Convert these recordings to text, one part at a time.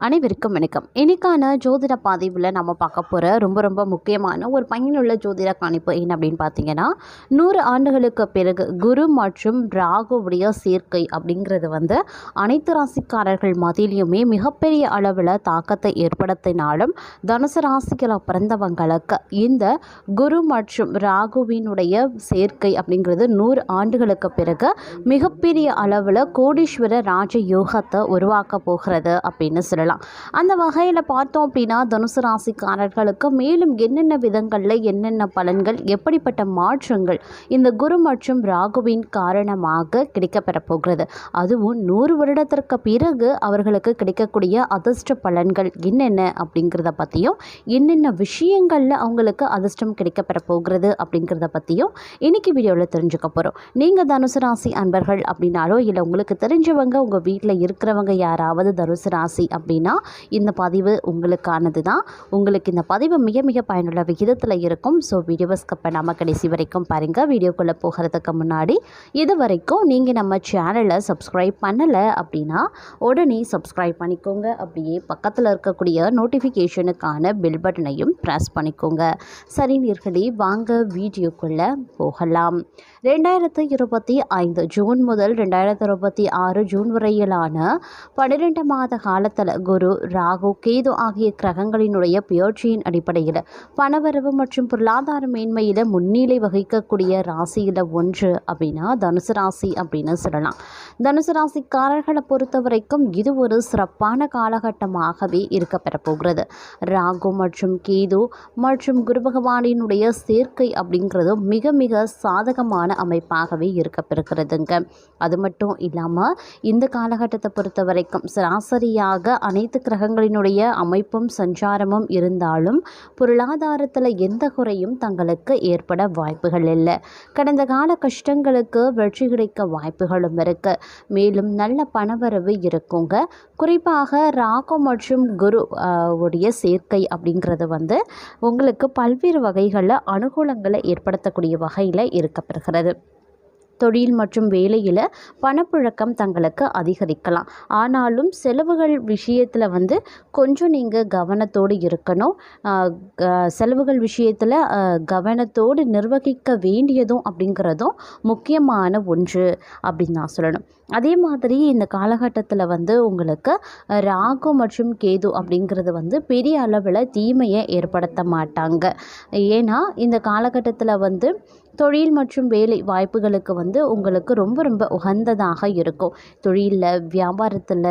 அனைவருக்கும் வணக்கம். இன்னைக்கான ஜோதிட பதிவில் நம்ம பார்க்க போகிற ரொம்ப ரொம்ப முக்கியமான ஒரு பயனுள்ள ஜோதிட கணிப்பு என்ன அப்படின்னு பார்த்தீங்கன்னா நூறு ஆண்டுகளுக்கு பிறகு குரு மற்றும் ராகுவுடைய சேர்க்கை அப்படிங்கிறது வந்து அனைத்து ராசிக்காரர்கள் மத்தியிலையுமே மிகப்பெரிய அளவில் தாக்கத்தை ஏற்படுத்தினாலும் தனுசு ராசிகளை பிறந்தவங்களுக்கு இந்த குரு மற்றும் ராகுவினுடைய சேர்க்கை அப்படிங்கிறது நூறு ஆண்டுகளுக்கு பிறகு மிகப்பெரிய அளவில் கோடீஸ்வர ராஜ யோகத்தை உருவாக்க போகிறது அப்படின்னு சொல்லலாம். அந்த வகையில் பார்த்தோம் அப்படின்னா தனுசு ராசிக்காரர்களுக்கு மேலும் என்னென்ன விதங்களில் என்னென்ன பலன்கள் எப்படிப்பட்ட மாற்றங்கள் இந்த குரு மற்றும் ராகுவின் காரணமாக கிடைக்கப்பெற போகிறது. அதுவும் நூறு வருடத்திற்கு பிறகு அவர்களுக்கு கிடைக்கக்கூடிய அதிர்ஷ்ட பலன்கள் என்னென்ன அப்படிங்கிறத பற்றியும் என்னென்ன விஷயங்களில் அவங்களுக்கு அதிர்ஷ்டம் கிடைக்கப்பெற போகிறது அப்படிங்கிறத பற்றியும் இன்னைக்கு வீடியோவில் தெரிஞ்சுக்க போகிறோம் நீங்கள் தனுசு ராசி அன்பர்கள் அப்படின்னாலோ இல்லை உங்களுக்கு தெரிஞ்சவங்க உங்கள் வீட்டில் இருக்கிறவங்க யாராவது தனுசு ராசி அப்படின்னு இந்த பதிவு உங்களுக்கானது தான் உங்களுக்கு இந்த பதிவு மிக மிக பயனுள்ள விகிதத்தில் இருக்கும். ஸோ வீடியோ ஸ்கப்பை நம்ம கடைசி வரைக்கும் பாருங்கள் வீடியோக்குள்ளே போகிறதுக்கு முன்னாடி இது வரைக்கும் நீங்கள் நம்ம சேனலை சப்ஸ்கிரைப் பண்ணலை அப்படின்னா உடனே சப்ஸ்கிரைப் பண்ணிக்கோங்க. அப்படியே பக்கத்தில் இருக்கக்கூடிய நோட்டிஃபிகேஷனுக்கான பெல் பட்டனையும் ப்ரெஸ் பண்ணிக்கோங்க. சரி நீர்களே வாங்க வீடியோக்குள்ளே போகலாம். ரெண்டாயிரத்து இருபத்தி ஐந்து ஜூன் முதல் ரெண்டாயிரத்து இருபத்தி ஆறு ஜூன் வரையிலான பன்னிரெண்டு மாத காலத்தில் குரு ராகு கேது ஆகிய கிரகங்களினுடைய பெயர்ச்சியின் அடிப்படையில் பணவரவு மற்றும் பொருளாதார மேன்மையில் முன்னிலை வகிக்கக்கூடிய ராசியில் ஒன்று அப்படின்னா தனுசு ராசி அப்படின்னு சொல்லலாம். தனுசு ராசிக்காரர்களை பொறுத்த வரைக்கும் இது ஒரு சிறப்பான காலகட்டமாகவே இருக்கப்பெற போகிறது. ராகு மற்றும் கேது மற்றும் குரு பகவானினுடைய சேர்க்கை அப்படிங்கிறது மிக மிக சாதகமான அமைப்பாகவே இருக்கப்பெறுகிறதுங்க அது மட்டும் இல்லாமல் இந்த காலகட்டத்தை பொறுத்த வரைக்கும் சராசரியாக அனைத்து கிரகங்களினுடைய அமைப்பும் சஞ்சாரமும் இருந்தாலும் பொருளாதாரத்தில் எந்த குறையும் தங்களுக்கு ஏற்பட வாய்ப்புகள் இல்லை. கடந்த கால கஷ்டங்களுக்கு வெற்றி கிடைக்க வாய்ப்புகளும் இருக்கு. மேலும் நல்ல பணவரவு இருக்குங்க. குறிப்பாக ராகு மற்றும் குரு ஆஹ், உடைய சேர்க்கை அப்படிங்கிறது வந்து உங்களுக்கு பல்வேறு வகைகளில் அனுகூலங்களை ஏற்படுத்தக்கூடிய வகையில் இருக்கப்படுகிறது தொழில் மற்றும் வேலையில் பணப்புழக்கம் தங்களுக்கு அதிகரிக்கலாம். ஆனாலும் செலவுகள் விஷயத்தில் வந்து கொஞ்சம் நீங்கள் கவனத்தோடு இருக்கணும். செலவுகள் விஷயத்தில் கவனத்தோடு நிர்வகிக்க வேண்டியதும் அப்படிங்கிறதும் முக்கியமான ஒன்று அப்படின்னு நான் சொல்லணும். அதே மாதிரி இந்த காலகட்டத்தில் வந்து உங்களுக்கு ராகு மற்றும் கேது அப்படிங்கிறது வந்து பெரிய அளவில் தீமையை ஏற்படுத்த மாட்டாங்க. ஏன்னா இந்த காலகட்டத்தில் வந்து தொழில் மற்றும் வேலை வாய்ப்புகளுக்கு வந்து உங்களுக்கு ரொம்ப ரொம்ப உகந்ததாக இருக்கும். தொழிலில் வியாபாரத்தில்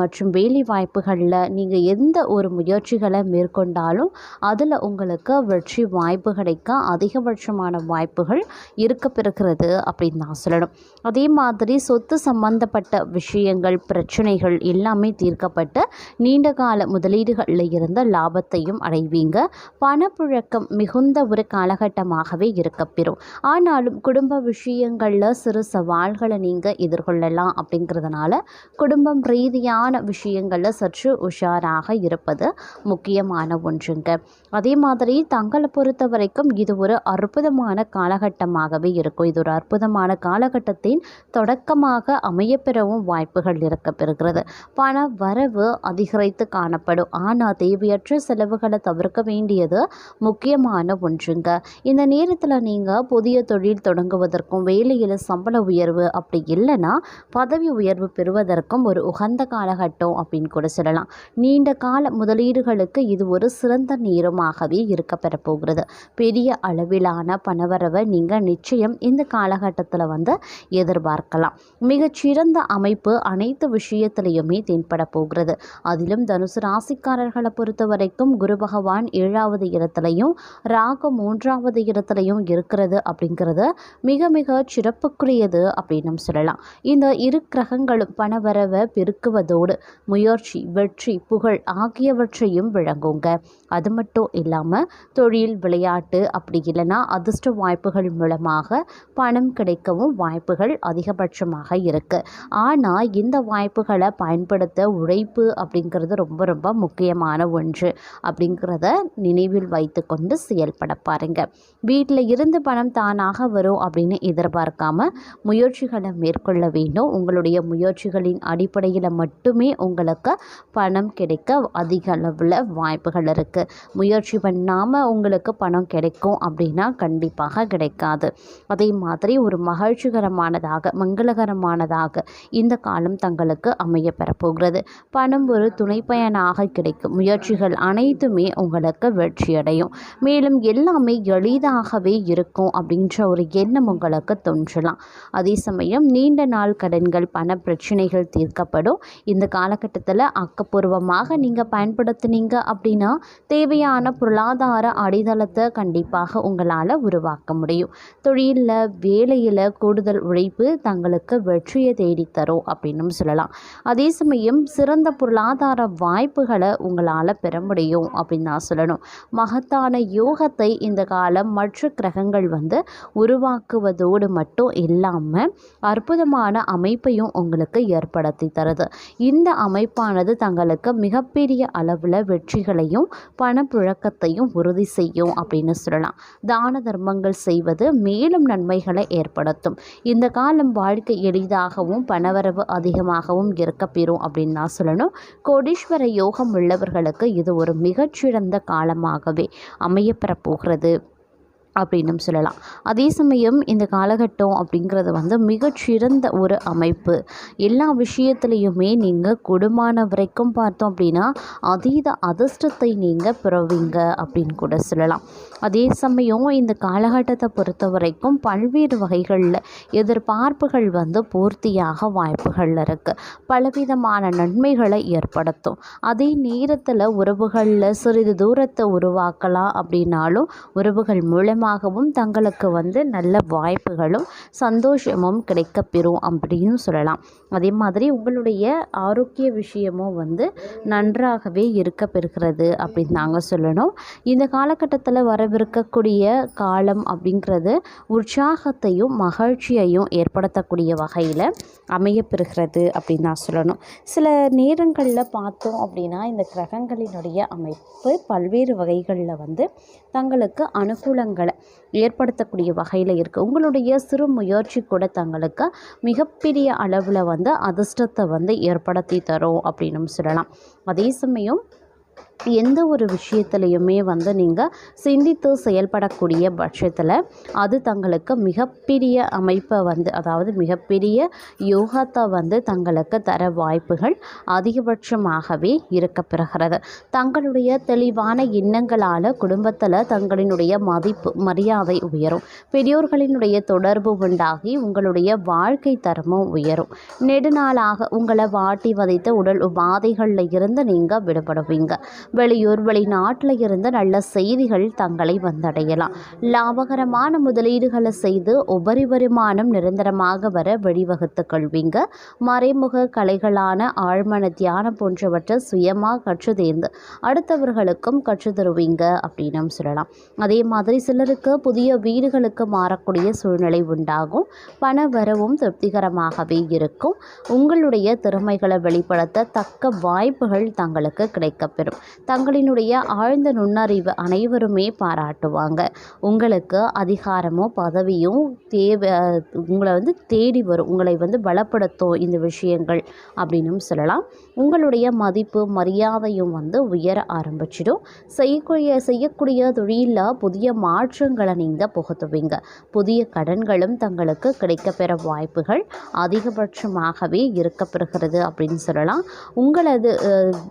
மற்றும் வேலை வாய்ப்புகளில் நீங்கள் எந்த ஒரு முயற்சிகளை மேற்கொண்டாலும் அதில் உங்களுக்கு வெற்றி வாய்ப்பு கிடைக்க அதிகபட்சமான வாய்ப்புகள் இருக்கப்பெறுகிறது அப்படின்னு நான் சொல்லணும். அதே மாதிரி சொத்து சம்பந்தப்பட்ட விஷயங்கள் பிரச்சனைகள் எல்லாமே தீர்க்கப்பட்டு நீண்ட கால முதலீடுகளில் இருந்த லாபத்தையும் அடைவீங்க. பணப்புழக்கம் மிகுந்த ஒரு காலகட்டமாகவே இருக்கப்பெறும். ஆனாலும் குடும்ப விஷயங்களில் சிறு சவால்களை நீங்கள் எதிர்கொள்ளலாம் அப்படிங்கிறதுனால குடும்பம் ரீதியான விஷயங்களில் சற்று உஷாராக இருப்பது முக்கியமான ஒன்றுங்க. அதே மாதிரி தங்களை பொறுத்த வரைக்கும் இது ஒரு அற்புதமான காலகட்டமாகவே இருக்கும். இது ஒரு அற்புதமான காலகட்டத்தின் தொடக்கமாக அமையப்பெறவும் வாய்ப்புகள் இருக்கப்பெறுகிறது. பண வரவு அதிகரித்து காணப்படும். ஆனால் தேவையற்ற செலவுகளை தவிர்க்க வேண்டியது முக்கியமான ஒன்றுங்க. இந்த நேரத்தில் நீங்கள் புதிய தொழில் தொடங்குவதற்கும் வேலையில் சம்பள உயர்வு அப்படி இல்லைன்னா பதவி உயர்வு பெறுவதற்கும் ஒரு உகந்த காலகட்டம் அப்படின்னு கூட சொல்லலாம். நீண்ட கால முதலீடுகளுக்கு இது ஒரு சிறந்த நேரமாகவே இருக்க பெறப்போகிறது பெரிய அளவிலான பணவரவை நீங்கள் நிச்சயம் இந்த காலகட்டத்தில் வந்து எதிர்பார்க்கலாம். மிகச்சிறந்த அமைப்பு அனைத்து விஷயத்திலையுமே தென்பட போகிறது. அதிலும் தனுசு ராசிக்காரர்களை பொறுத்த வரைக்கும் குரு பகவான் ஏழாவது இடத்துலையும் ராகு மூன்றாவது இடத்துலையும் இருக்கிறது அப்படிங்கிறது மிக மிக சிறப்புக்குரியது அப்படின்னு சொல்லலாம். இந்த இரு கிரகங்களும் பணவரவை பெருக்குவதோடு முயற்சி வெற்றி புகழ் ஆகியவற்றையும் விளங்குங்க. அது மட்டும் இல்லாமல் தொழில் விளையாட்டு அப்படி இல்லைன்னா அதிர்ஷ்ட வாய்ப்புகள் மூலமாக பணம் கிடைக்கவும் வாய்ப்புகள் அதிகபட்சமாக இருக்குது ஆனால் இந்த வாய்ப்புகளை பயன்படுத்த உழைப்பு அப்படிங்கிறது ரொம்ப ரொம்ப முக்கியமான ஒன்று அப்படிங்கிறத நினைவில் வைத்துக்கொண்டு செயல்பட பாருங்க. வீட்டில் இருந்து பணம் தானாக வரும் அப்படின்னு எதிர்பார்க்காம முயற்சிகளை மேற்கொள்ள வேண்டும். உங்களுடைய முயற்சிகளின் அடிப்படையில் மட்டுமே உங்களுக்கு பணம் கிடைக்க அதிக அளவில் வாய்ப்புகள் இருக்குது முயற்சி பண்ணாமல் உங்களுக்கு பணம் கிடைக்கும் அப்படின்னா கண்டிப்பாக கிடைக்காது. அதே மாதிரி ஒரு மகிழ்ச்சிகரமானதாக மங்களகரமானதாக இந்த காலம் தங்களுக்கு அமைய பெறப்போகிறது. பணம் ஒரு துணைப்பயனாக கிடைக்கும். முயற்சிகள் அனைத்துமே உங்களுக்கு வெற்றியடையும். மேலும் எல்லாமே எளிதாகவே இருக்கும் அப்படின்ற ஒரு எண்ணம் உங்களுக்கு தோன்றலாம். அதே சமயம் நீண்ட நாள் கடன்கள் பண பிரச்சனைகள் தீர்க்கப்படும். இந்த காலகட்டத்தில் ஆக்கப்பூர்வமாக நீங்கள் பயன்படுத்துனீங்க அப்படின்னா தேவையான பொருளாதார அடித்தளத்தை கண்டிப்பாக உங்களால் உருவாக்க முடியும். தொழிலில் வேலையில் கூடுதல் உழைப்பு தங்களுக்கு வெற்றியை தேடித்தரும் அப்படின்னு சொல்லலாம். அதே சமயம் சிறந்த பொருளாதார வாய்ப்புகளை உங்களால் பெற முடியும் அப்படின்னு நான் சொல்லணும். மகத்தான யோகத்தை இந்த காலம் மற்ற கிரகங்கள் வந்து உருவாக்குவதோடு மட்டும் இல்லாமல் அற்புதமான அமைப்பையும் உங்களுக்கு ஏற்படுத்தி தருது. இந்த அமைப்பானது தங்களுக்கு மிகப்பெரிய அளவில் வெற்றிகளையும் பணப்புழக்கத்தையும் உறுதி செய்யும் அப்படின்னு சொல்லலாம். தான தர்மங்கள் செய்வது மேலும் நன்மைகளை ஏற்படுத்தும். இந்த காலம் வாழ்க்கை அரிதாகவும் பணவரவு அதிகமாகவும் இருக்கப்பெறும் அப்படின்னு நான் சொல்லணும். கோடீஸ்வர யோகம் உள்ளவர்களுக்கு இது ஒரு மிகச்சிறந்த காலமாகவே அமையப்பெறப் போகிறது. அப்படின்னும் சொல்லலாம். அதே சமயம் இந்த காலகட்டம் அப்படிங்கிறது வந்து மிகச்சிறந்த ஒரு அமைப்பு. எல்லா விஷயத்துலையுமே நீங்கள் குடும்பமான வரைக்கும் பார்த்தோம் அப்படின்னா அதீத அதிர்ஷ்டத்தை நீங்கள் பெறுவீங்க அப்படின்னு கூட சொல்லலாம். அதே சமயம் இந்த காலகட்டத்தை பொறுத்த வரைக்கும் பல்வேறு வகைகளில் எதிர்பார்ப்புகள் வந்து பூர்த்தியாக வாய்ப்புகள் இருக்குது பலவிதமான நன்மைகளை ஏற்படுத்தும். அதே நேரத்தில் உறவுகளில் சிறிது தூரத்தை உருவாக்கலாம் அப்படின்னாலும் உறவுகள் மூலம் மூலமாகவும் தங்களுக்கு வந்து நல்ல வாய்ப்புகளும் சந்தோஷமும் கிடைக்கப்பெறும் அப்படின்னு சொல்லலாம். அதே மாதிரி உங்களுடைய ஆரோக்கிய விஷயமும் வந்து நன்றாகவே இருக்க பெறுகிறது அப்படின்னு நாங்கள் சொல்லணும். இந்த காலகட்டத்தில் வரவிருக்கக்கூடிய காலம் அப்படிங்கிறது உற்சாகத்தையும் மகிழ்ச்சியையும் ஏற்படுத்தக்கூடிய வகையில் அமையப்பெறுகிறது அப்படின்னு நான் சொல்லணும். சில நேரங்களில் பார்த்தோம் அப்படின்னா இந்த கிரகங்களினுடைய அமைப்பு பல்வேறு வகைகளில் வந்து தங்களுக்கு அனுகூலங்களை ஏற்படுத்தக்கூடிய வகையில் இருக்குது உங்களுடைய சிறு முயற்சி கூட தங்களுக்கு மிகப்பெரிய அளவில் வந்து அதிர்ஷ்டத்தை வந்து ஏற்படுத்தி தரும் அப்படின்னும் சொல்லலாம். அதே சமயம் எந்த ஒரு விஷயத்துலையுமே வந்து நீங்கள் சிந்தித்து செயல்படக்கூடிய பட்சத்தில் அது தங்களுக்கு மிகப்பெரிய அமைப்பை வந்து அதாவது மிகப்பெரிய யோகத்தை வந்து தங்களுக்கு தர வாய்ப்புகள் அதிகபட்சமாகவே இருக்க பெறுகிறது. தங்களுடைய தெளிவான எண்ணங்களால் குடும்பத்தில் தங்களினுடைய மதிப்பு மரியாதை உயரும். பெரியோர்களினுடைய தொடர்பு உண்டாகி உங்களுடைய வாழ்க்கை தரமும் உயரும். நெடுநாளாக உங்களை வாட்டி வதைத்த உடல் உபாதைகளில் இருந்து நீங்கள் விடுபடுவீங்க. வெளியூர் வெளிநாட்டில் இருந்து நல்ல செய்திகள் தங்களை வந்தடையலாம். லாபகரமான முதலீடுகளை செய்து உபரி வருமானம் நிரந்தரமாக வர வழிவகுத்து கொள்வீங்க. மறைமுக கலைகளான ஆழ்மன தியானம் போன்றவற்றை சுயமாக கற்று தேர்ந்து அடுத்தவர்களுக்கும் கற்று தருவீங்க அப்படின்னு சொல்லலாம். அதே மாதிரி சிலருக்கு புதிய வீடுகளுக்கு மாறக்கூடிய சூழ்நிலை உண்டாகும். பண வரவும் திருப்திகரமாகவே இருக்கும். உங்களுடைய திறமைகளை வெளிப்படுத்த தக்க வாய்ப்புகள் தங்களுக்கு கிடைக்கப்பெறும். தங்களினுடைய ஆழ்ந்த நுண்ணறிவு அனைவருமே பாராட்டுவாங்க. உங்களுக்கு அதிகாரமோ பதவியும் தேவை உங்களை வந்து தேடி வரும். உங்களை வந்து பலப்படுத்தும் இந்த விஷயங்கள் அப்படின்னும் சொல்லலாம். உங்களுடைய மதிப்பு மரியாதையும் வந்து உயர ஆரம்பிச்சிடும். செய்யக்கூடிய செய்யக்கூடிய தொழிலில் புதிய மாற்றங்களை நீங்கள் புகுத்துவீங்க. புதிய கடன்களும் தங்களுக்கு கிடைக்கப்பெற வாய்ப்புகள் அதிகபட்சமாகவே இருக்கப்பெறுகிறது அப்படின்னு சொல்லலாம். உங்களது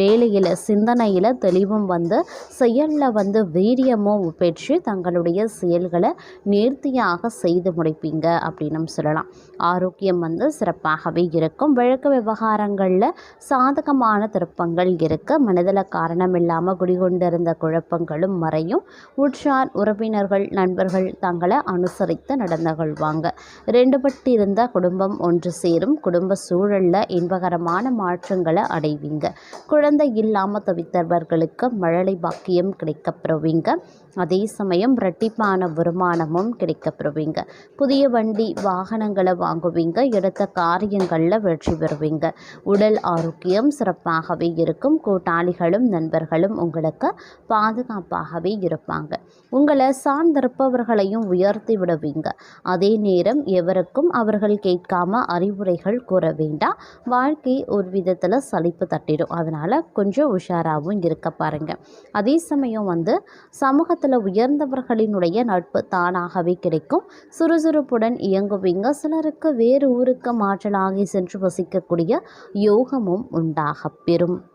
வேலையில் சிந்தனையில் தெளிவும் வந்து செயலில் வந்து வீரியமும் பெற்று தங்களுடைய செயல்களை நேர்த்தியாக செய்து முடிப்பீங்க அப்படின்னு சொல்லலாம். ஆரோக்கியம் வந்து சிறப்பாகவே இருக்கும். வழக்கு விவகாரங்களில் சாதகமான திருப்பங்கள் இருக்க. மனதில் காரணம் இல்லாமல் குடிகொண்டிருந்த குழப்பங்களும் மறையும். உற்றார் உறவினர்கள் நண்பர்கள் தங்களை அனுசரித்து நடந்து கொள்வாங்க. ரெண்டுபட்டிருந்த குடும்பம் ஒன்று சேரும். குடும்ப சூழலில் இன்பகரமான மாற்றங்களை அடைவீங்க. குழந்தை இல்லாமல் தவித்தவர் தொழிலாளர்களுக்கு மழலை பாக்கியம் கிடைக்கப்பெறுவீங்க அதே சமயம் இரட்டிப்பான வருமானமும் கிடைக்கப்பெறுவீங்க. புதிய வண்டி வாகனங்களை வாங்குவீங்க. எடுத்த காரியங்களில் வெற்றி பெறுவீங்க. உடல் ஆரோக்கியம் சிறப்பாகவே இருக்கும். கூட்டாளிகளும் நண்பர்களும் உங்களுக்கு பாதுகாப்பாகவே இருப்பாங்க. உங்களை சார்ந்திருப்பவர்களையும் உயர்த்தி விடுவீங்க. அதே நேரம் எவருக்கும் அவர்கள் கேட்காம அறிவுரைகள் கூற வேண்டாம். வாழ்க்கை ஒரு விதத்தில் சலிப்பு தட்டிடும். அதனால் கொஞ்சம் உஷாராகவும் இருக்க பாருங்க. அதே சமயம் வந்து சமூக குடும்பத்தில் உயர்ந்தவர்களினுடைய நட்பு தானாகவே கிடைக்கும். சுறுசுறுப்புடன் இயங்குவீங்க. சிலருக்கு வேறு ஊருக்கு மாற்றலாகி சென்று வசிக்கக்கூடிய யோகமும் உண்டாகப் பெறும்.